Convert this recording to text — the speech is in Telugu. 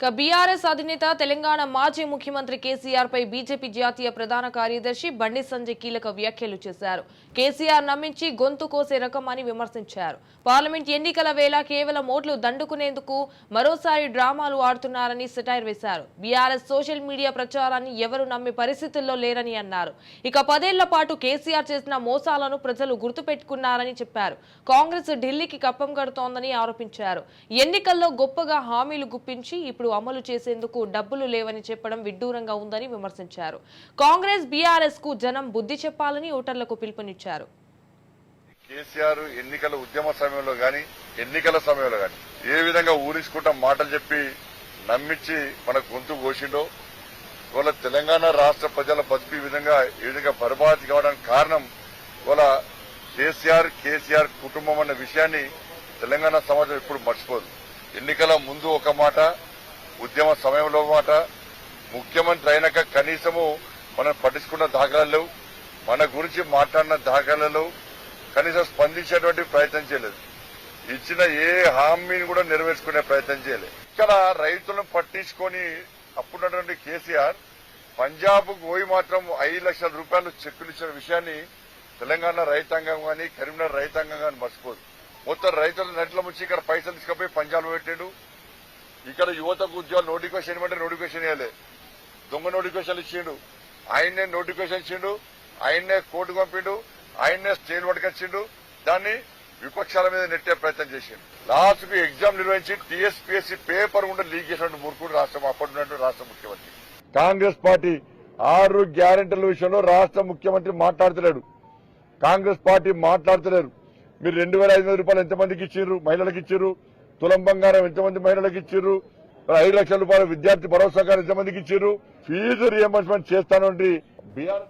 ఇక బీఆర్ఎస్ అధినేత తెలంగాణ మాజీ ముఖ్యమంత్రి కేసీఆర్ పై బీజేపీ జాతీయ ప్రధాన కార్యదర్శి బండి సంజయ్ కీలక వ్యాఖ్యలు చేశారు. కేసీఆర్ నమ్మించి గొంతు కోసే రకం అని విమర్శించారు. పార్లమెంట్ ఎన్నికల వేళ కేవలం ఓట్లు దండుకునేందుకు మరోసారి డ్రామాలు ఆడుతున్నారని సెటైర్ వేశారు. బీఆర్ఎస్ సోషల్ మీడియా ప్రచారాన్ని ఎవరు నమ్మే పరిస్థితుల్లో లేరని అన్నారు. ఇక పదేళ్ళ పాటు కేసీఆర్ చేసిన మోసాలను ప్రజలు గుర్తుపెట్టుకున్నారని చెప్పారు. కాంగ్రెస్ ఢిల్లీకి కప్పం కడుతోందని ఆరోపించారు. ఎన్నికల్లో గొప్పగా హామీలు గుప్పించి ఇప్పుడు అమలు చేసేందుకు డబ్బులు లేవని చెప్పడం విడ్డూరంగా ఉందని విమర్శించారు. కాంగ్రెస్ బీఆర్ఎస్కు జనం బుద్ధి చెప్పాలని ఓటర్లకు పిలుపునిచ్చారు. కేసీఆర్ ఎన్నికల ఉద్యమ సమయంలో గాని ఎన్నికల సమయంలో గాని ఏ విధంగా ఊరించుకుంటాం మాటలు చెప్పి నమ్మించి మన గొంతు కోసిండో ఇవాళ తెలంగాణ రాష్ట్ర ప్రజల బతుకు ఈ విధంగా ఈ విధంగా బర్బాద్ కావడానికి కారణం ఇవాళ కేసీఆర్ కేసీఆర్ కుటుంబం అన్న విషయాన్ని తెలంగాణ సమాజం ఎప్పుడు మర్చిపోదు. ఎన్నికల ముందు ఒక మాట ఉద్యమ సమయంలో మాట ముఖ్యమంత్రి అయినాక కనీసము మనం పట్టించుకున్న దాఖలాలు లేవు. మన గురించి మాట్లాడిన దాఖలాలు కనీసం స్పందించేటువంటి ప్రయత్నం చేయలేదు. ఇచ్చిన ఏ హామీని కూడా నెరవేర్చుకునే ప్రయత్నం చేయలేదు. ఇక్కడ రైతులను పట్టించుకొని అప్పుడున్నటువంటి కేసీఆర్ పంజాబ్ పోయి మాత్రం ఐదు లక్షల రూపాయలు చెక్కులు ఇచ్చిన విషయాన్ని తెలంగాణ రైతాంగం గాని కరీంనగర్ రైతాంగం కానీ మర్చిపోదు మొత్తం రైతుల నటిల ముంచి ఇక్కడ పైసలు తీసుకుపోయి పంజాబ్ పెట్టాడు. ఇక్కడ యువతకు ఉద్యోగాలు నోటిఫికేషన్ ఇవ్వమంటే నోటిఫికేషన్ ఇవ్వలే. దొంగ నోటిఫికేషన్ ఇచ్చిండు. ఆయన్నే నోటిఫికేషన్ ఇచ్చిండు. ఆయన్నే కోర్టు పంపిండు. ఆయన్నే స్టేట్ పట్టుకొచ్చిండు దాన్ని విపక్షాల మీద నెట్టే ప్రయత్నం చేసిండు. లాస్ట్కు ఎగ్జామ్ నిర్వహించి టీఎస్పీఎస్సీ పేపర్ ఉంటే లీక్ చేసినట్టు మురుకుడు రాష్ట్రం అప్పటి రాష్ట్ర ముఖ్యమంత్రి. కాంగ్రెస్ పార్టీ ఆరు గ్యారెంటీల విషయంలో రాష్ట్ర ముఖ్యమంత్రి మాట్లాడతలేడు. కాంగ్రెస్ పార్టీ మాట్లాడతలేరు. మీరు రెండు వేల ఐదు వందల రూపాయలు ఎంతమందికి ఇచ్చిర్రు? మహిళలకు ఇచ్చిర్రు? తులం బంగారం ఎంతమంది మహిళలకు ఇచ్చిర్రు ఐదు లక్షల రూపాయల విద్యార్థి భరోసా గారు ఎంతమందికి ఇచ్చిర్రు ఫీజు రియంబర్స్మెంట్ చేస్తానండి. బీఆర్